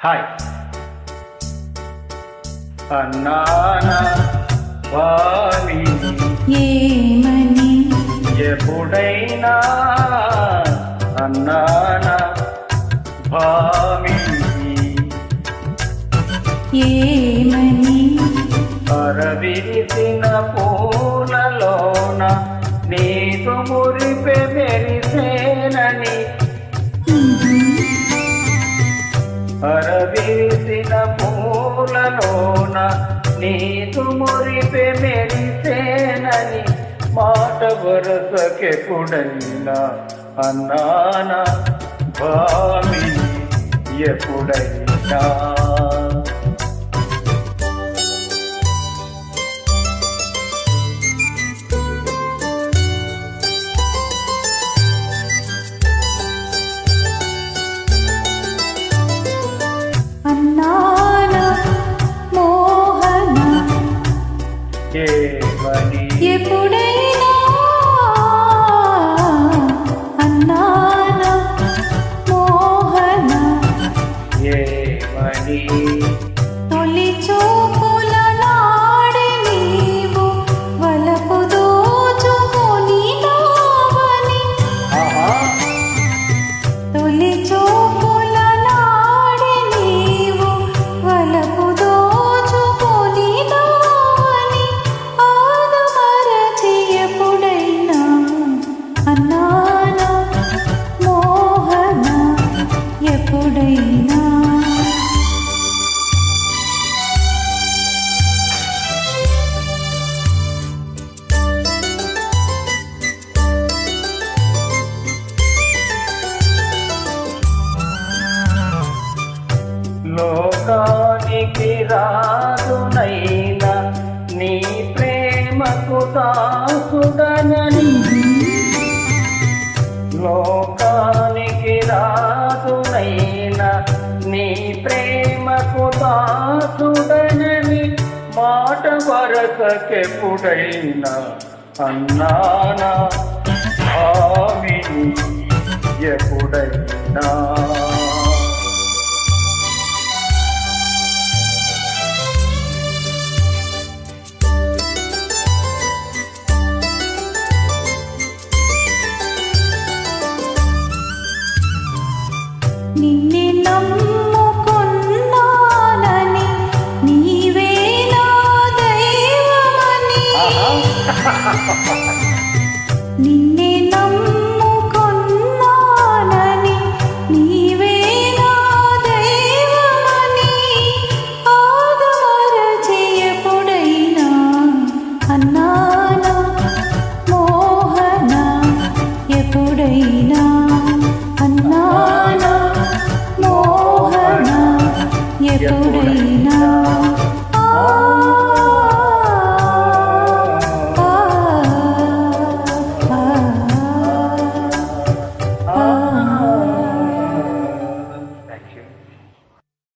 Hi. వామి ఏమని? ఎప్పుడైనా అన్నానా భామి ఏమని? అరవిరిసిన పూలలోన నీకు మురిపె పూలలోన నీకు మురిపె మెరిసేనని మాట వరసకెప్పుడైనా అన్నానా భామిని ఎప్పుడైనా. ఏమని? ఎప్పుడైనా లోకానికి రాదునైనా నీ ప్రేమకు దాసుడనని. లోకానికి రాదునైనా నీ ప్రేమకు దాసుడనని మాట వరసకెప్పుడైనా అన్నానా? ఆమెని ఎప్పుడైనా నిన్నే నమ్ముకున్నానని నీవే నా దైవమని ఆదమరచి ఎప్పుడైనా అన్నానా? మోహన? ఎప్పుడైనా